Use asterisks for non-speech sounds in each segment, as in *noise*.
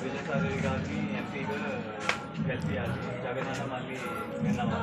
విజయసాయి గారిని ఎంపీగా గెలిపించాలి జగనన్న మళ్ళీ విన్నామా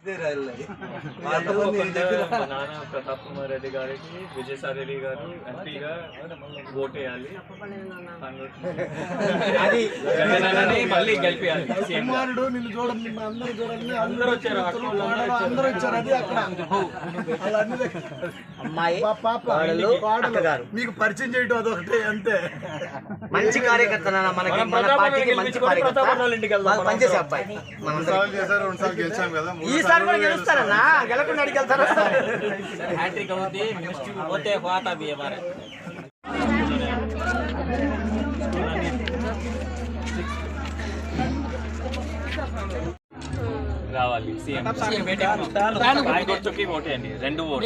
*laughs* నాన్న ప్రతాప్ కుమార్ రెడ్డి గారికి విజయసాయి రెడ్డి గారు ఎంపీగా అది మళ్ళీ. *laughs* కుమారుడు నిన్ను చూడండి అందరూ చూడండి. అందరూ వచ్చారు అందరూ వచ్చారు. అది అక్కడ. అమ్మాయి. మీకు పరిచయం చేయటం అదొకటే అంతే. మంచి కార్యకర్త మనకి మనం మన పార్టీకి మంచి కార్యకర్త. పనిచేసే అబ్బాయి సార్లు చేశారు రెండు సార్లు గెలిచాం కదా ఈసారి కూడా గెలుస్తారన్నా గెలకుండా అడిగి వెళ్తారా? హ్యాట్రిక్ అవుతుంది పోతే పోతా బియ్యమారే రావాలి. సీఎం. కాయ గుర్తుకి ఓట్ వేయండి రెండు ఓట్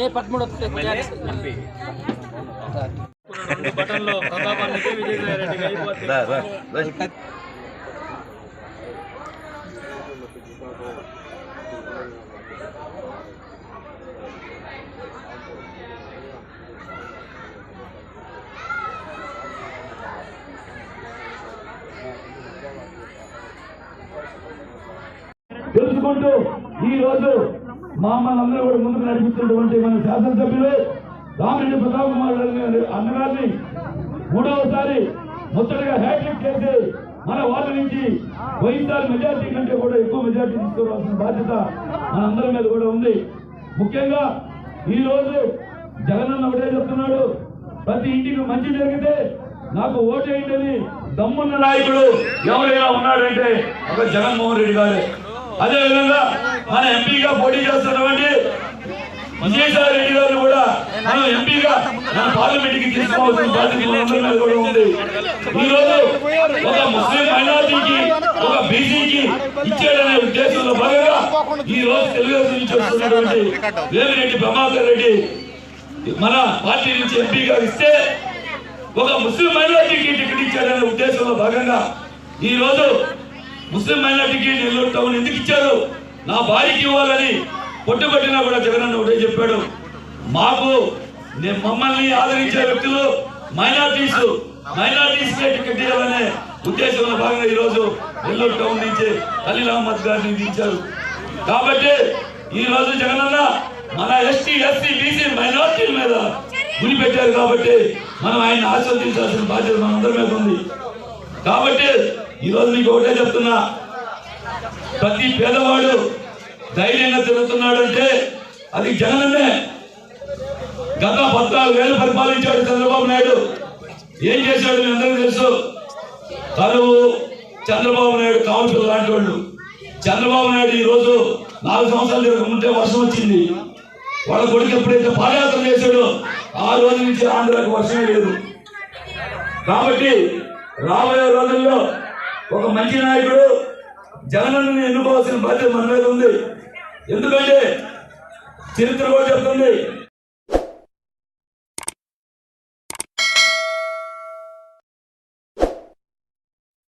ఎమ్మెల్యే ఎంపీ. రెండు బటన్లో ప్రతాప్ అన్నకి విజయసాయి రెడ్డికి అయిపోతే. చేసుకుంటూ ఈ రోజు మమ్మల్ని అందరూ కూడా ముందుకు నడిపిస్తున్నటువంటి మన శాసనసభ్యులు రామిరెడ్డి ప్రతాప్ కుమార్ అన్నగారిని మూడవసారి ముచ్చటగా హ్యాట్రిక్ చేసి మన వాళ్ళ నుంచి వైఎస్ఆర్ మెజార్టీ కంటే కూడా ఎక్కువ మెజార్టీ తీసుకోవాల్సిన బాధ్యత మనందరి మీద కూడా ఉంది. ముఖ్యంగా ఈ రోజు జగనన్న ఒకటే చెప్తున్నాడు ప్రతి ఇంటికి మంచి జరిగితే నాకు ఓటేయండి దమ్మున్న నాయకుడు ఎవరైనా ఉన్నాడంటే ఒక జగన్మోహన్ రెడ్డి గారు. అదే విధంగా మన ఎంపీగా పోటీ చేస్తున్నటువంటి విజయసాయి రెడ్డి గారు కూడా మనం ఎంపీగా మన పార్లమెంట్కి తీసుకోవాల్సిన బాధ్యత కూడా ఉంది. ఈ రోజు ఒక ముస్లిం మైనార్టీకి ఒక బీసీకి ఇచ్చేదనే ఉద్దేశంలో భాగంగా ఈ రోజు తెలుగుదేశం నుంచి వస్తున్నటువంటి వేమిరెడ్డి ప్రభాకర్ రెడ్డి మన పార్టీ నుంచి ఎంపీగా ఇస్తే ఒక ముస్లిం మైనార్టీకి టికెట్ ఇచ్చాడనే ఉద్దేశంలో భాగంగా ఈ రోజు ముస్లిం మైనార్టీకి నెల్లూరు టౌన్ ఎందుకు ఇచ్చారు? నా భార్యకి ఇవ్వాలని పొట్టుబట్టినా కూడా జగనన్న ఒకటే చెప్పాడు. మాకు మమ్మల్ని ఆదరించే వ్యక్తులు మైనార్టీస్. మైనార్టీస్ టికెట్ ఇవ్వాలనే ఉద్దేశంలో భాగంగా ఈరోజు నెల్లూరు టౌన్ నుంచి ఖలీల్ అహ్మద్ గారిని దించారు. కాబట్టి ఈ రోజు జగనన్న మన ఎస్టీ ఎస్సీ బీసీ మైనార్టీల మీద గురి పెట్టారు కాబట్టి మనం ఆయన ఆస్వాదించాల్సిన బాధ్యత మనందరి మీద ఉంది. కాబట్టి ఈ రోజు మీకు ఒకటే చెప్తున్నా. ప్రతి పేదవాడు ధైర్యంగా తిరుగుతున్నాడు అంటే అది జగనన్నే గత పద్నాలుగు వేలు పరిపాలించాడు చంద్రబాబు నాయుడు. ఏం చేశాడు మీ అందరికీ తెలుసు? కరువు చంద్రబాబు నాయుడు కావులు లాంటి వాళ్ళు చంద్రబాబు నాయుడు ఈ రోజు నాలుగు సంవత్సరాలు తిరగకుంటే వర్షం వచ్చింది. వాళ్ళ కొడుకు ఎప్పుడైతే పాదయాత్ర చేశాడో ఆ రోజు నుంచి ఆంధ్రాకి వర్షమే లేదు. కాబట్టి రాబోయే రోజుల్లో ఒక మంచి నాయకుడు జగనన్నని ఎన్నుకోవాల్సిన బాధ్యత మన మీద ఉంది. ఎందుకంటే చరిత్ర కూడా చెప్తుంది.